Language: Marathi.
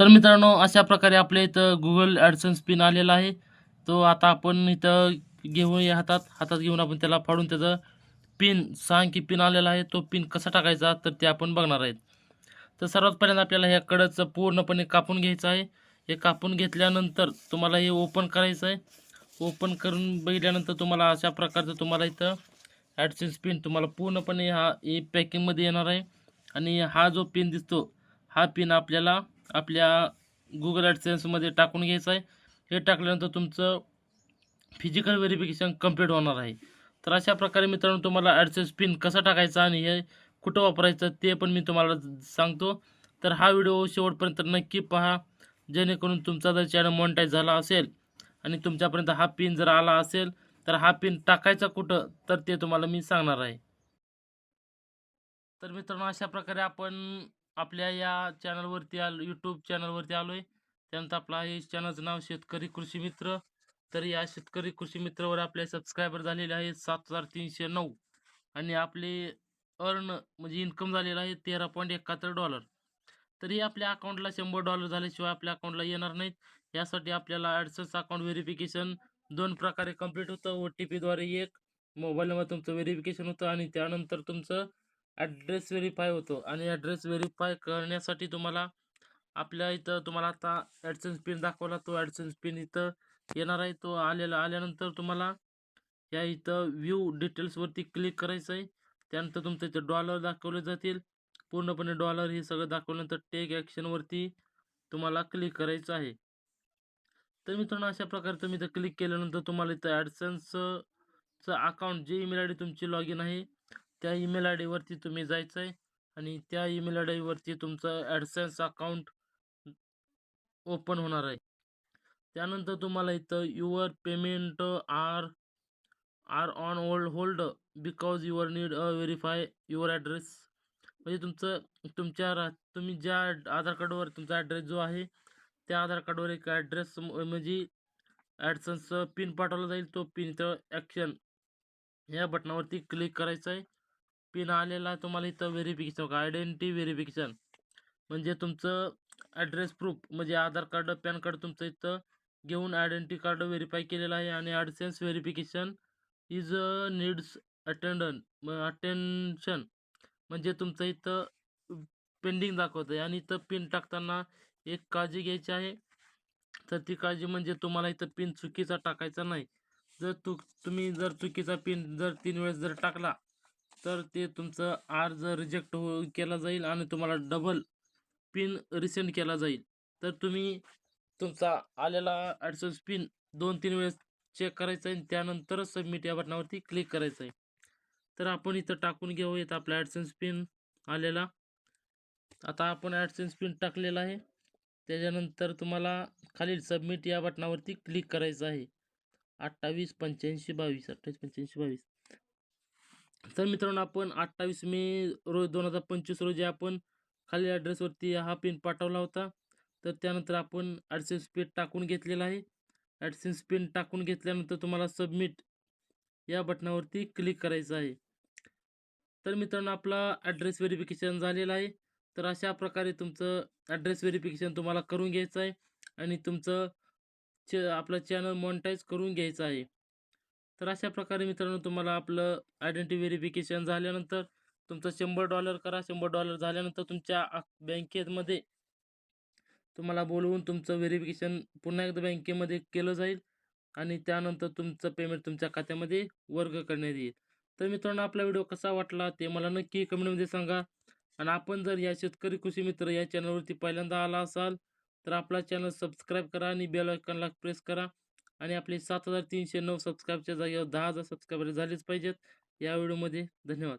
तर मित्रांनो अशा प्रकारे आपल्या इथं गुगल ॲडसन्स पिन आलेला आहे. तो आता आपण इथं घेऊन या हातात. हातात घेऊन आपण त्याला फाडून त्याचं पिन सहा की पिन आलेला आहे. तो पिन कसा टाकायचा तर ते आपण बघणार आहेत. तर सर्वात पहिल्यांदा आपल्याला ह्या कडचं पूर्णपणे कापून घ्यायचं आहे. हे कापून घेतल्यानंतर तुम्हाला हे ओपन करायचं आहे. ओपन करून बघितल्यानंतर तुम्हाला अशा प्रकारचं तुम्हाला इथं ॲडसेन्स पिन तुम्हाला पूर्णपणे हा हे पॅकिंगमध्ये येणार आहे. आणि हा जो पिन दिसतो हा पिन आपल्याला आपल्या गुगल ॲडसेन्समध्ये टाकून घ्यायचं आहे. हे टाकल्यानंतर तुमचं फिजिकल व्हेरिफिकेशन कंप्लीट होणार आहे. तर अशा प्रकारे मित्रांनो तुम्हाला ॲडसेन्स पिन कसा टाकायचा आणि हे कुठं वापरायचं ते पण मी तुम्हाला सांगतो. तर हा व्हिडिओ शेवटपर्यंत नक्की पहा. जेणेकरून तुमचा जर चॅनल मॉनिटाईज झाला असेल आणि तुमच्यापर्यंत हा पिन जर आला असेल तर हा पिन टाकायचा कुठं तर ते तुम्हाला मी सांगणार आहे. तर मित्रांनो अशा प्रकारे आपण आपल्या या चॅनलवरती आलो यूट्यूब चॅनलवरती आलो आहे त्यानंतर आपला हे चॅनलचं नाव शेतकरी कृषी मित्र. तर या शेतकरी कृषी मित्रवर आपले सबस्क्रायबर झालेले आहेत सात हजार तीनशे नऊ. आणि आपले अर्न म्हणजे इन्कम झालेलं आहे तेरा पॉईंट एकाहत्तर डॉलर तरी आपल्या अकाउंटला शंभर डॉलर झाल्याशिवाय आपल्या अकाउंटला येणार नाहीत. यासाठी आपल्याला ॲडसन्स अकाउंट व्हेरिफिकेशन दोन प्रकारे कंप्लीट होतं. ओ टी पीद्वारे एक मोबाईलमध्ये तुमचं व्हेरिफिकेशन होतं आणि त्यानंतर तुमचं ॲड्रेस व्हेरीफाय होतो आणि ॲड्रेस व्हेरीफाय करण्यासाठी तुम्हाला आपल्या इथं तुम्हाला आता ॲडसन्स पिन दाखवला तो ॲडसन्स पिन इथं येणार आहे. तो आलेला आल्यानंतर तुम्हाला या इथं व्ह्यू डिटेल्सवरती क्लिक करायचं आहे. त्यानंतर तुमचं इथं डॉलर दाखवले जातील. पूर्णपणे डॉलर हे सगळं दाखवल्यानंतर टेक ॲक्शनवरती तुम्हाला क्लिक करायचं आहे. तर मित्रांनो अशा प्रकारे तुम्ही इथं क्लिक केल्यानंतर तुम्हाला इथं ॲडसन्सचं अकाउंट जे ईमेल आय डी तुमची लॉग इन आहे त्या ईमेल आय डीवरती तुम्ही जायचं आहे आणि त्या ईमेल आय डीवरती तुमचं ॲडसन्स अकाउंट ओपन होणार आहे. त्यानंतर तुम्हाला इथं your payment are are on hold hold because your need a verify your address म्हणजे तुमचं तुमच्या रा तुम्ही ज्या आधार कार्डवर तुमचा ॲड्रेस जो आहे त्या आधार कार्डवर एक ॲड्रेस म्हणजे ॲडसन्स पिन पाठवला जाईल. तो पिन इथं ॲक्शन या बटनावरती क्लिक करायचं आहे. पिन आलेला तुम्हाला इथं व्हेरिफिकेशन आयडेंटिटी व्हेरिफिकेशन म्हणजे तुमचं ॲड्रेस प्रूफ म्हणजे आधार कार्ड पॅन कार्ड तुमचं इथं घेऊन आयडेंटिटी कार्ड व्हेरीफाय केलेलं आहे आणि AdSense verification is needs attention attention म्हणजे तुमचं इथं पेंडिंग दाखवतं आहे आणि इथं पिन टाकताना एक काळजी घ्यायची आहे. तर ती काळजी म्हणजे तुम्हाला इथं पिन चुकीचा टाकायचा नाही. जर तू तुम्ही जर चुकीचा पिन जर तीन वेळेस जर टाकला तर ते तुमचं अर्ज रिजेक्ट हो केला जाईल आणि तुम्हाला डबल पिन रिसेंड केला जाईल. तर तुम्ही तुमचा आलेला ॲडसन्स पिन दोन तीन वेळेस चेक करायचा आहे आणि त्यानंतरच सबमिट या बटनावरती क्लिक करायचं आहे. तर आपण इथं टाकून घेऊयात आपला ॲडसन्स पिन आलेला. आता आपण ॲडसन्स पिन टाकलेला आहे. त्याच्यानंतर तुम्हाला खालील सबमिट या बटनावरती क्लिक करायचं आहे. अठ्ठावीस पंच्याऐंशी बावीस अठ्ठावीस पंच्याऐंशी बावीस. तर मित्रांनो आपण अठ्ठावीस मे रोज दोन हजार पंचवीस रोजी आपण खाली ॲड्रेसवरती हा पिन पाठवला होता. तर त्यानंतर आपण ॲडसेन्स पिन टाकून घेतलेला आहे. ॲडसेन्स पिन टाकून घेतल्यानंतर तुम्हाला सबमिट या बटनावरती क्लिक करायचं आहे. तर मित्रांनो आपला ॲड्रेस व्हेरिफिकेशन झालेला आहे. तर अशा प्रकारे तुमचं ॲड्रेस व्हेरिफिकेशन तुम्हाला करून घ्यायचं आहे आणि तुमचं च आपलं चॅनल मॉनिटाईज करून घ्यायचं आहे. तर अशा प्रकारे मित्रांनो तुम्हाला आपलं आयडेंटिटी व्हेरिफिकेशन झाल्यानंतर तुमचं शंभर डॉलर करा. शंभर डॉलर झाल्यानंतर तुमच्या बँकेमध्ये तुम्हाला बोलवून तुमचं व्हेरिफिकेशन पुन्हा एकदा बँकेमध्ये केलं जाईल आणि त्यानंतर तुमचं पेमेंट तुमच्या खात्यामध्ये वर्ग करण्यात येईल. तर मित्रांनो आपला व्हिडिओ कसा वाटला ते मला नक्की कमेंटमध्ये सांगा. आणि आपण जर या शेतकरी कृषी मित्र या चॅनलवरती पहिल्यांदा आला असाल तर आपला चॅनल सबस्क्राईब करा आणि बेल आयकॉनला प्रेस करा. आणि आपले सात हजार तीनशे नऊ सबस्क्राईबच्या जागेवर दहा हजार सबस्क्रायबर झालेच पाहिजेत. या व्हिडिओमध्ये धन्यवाद.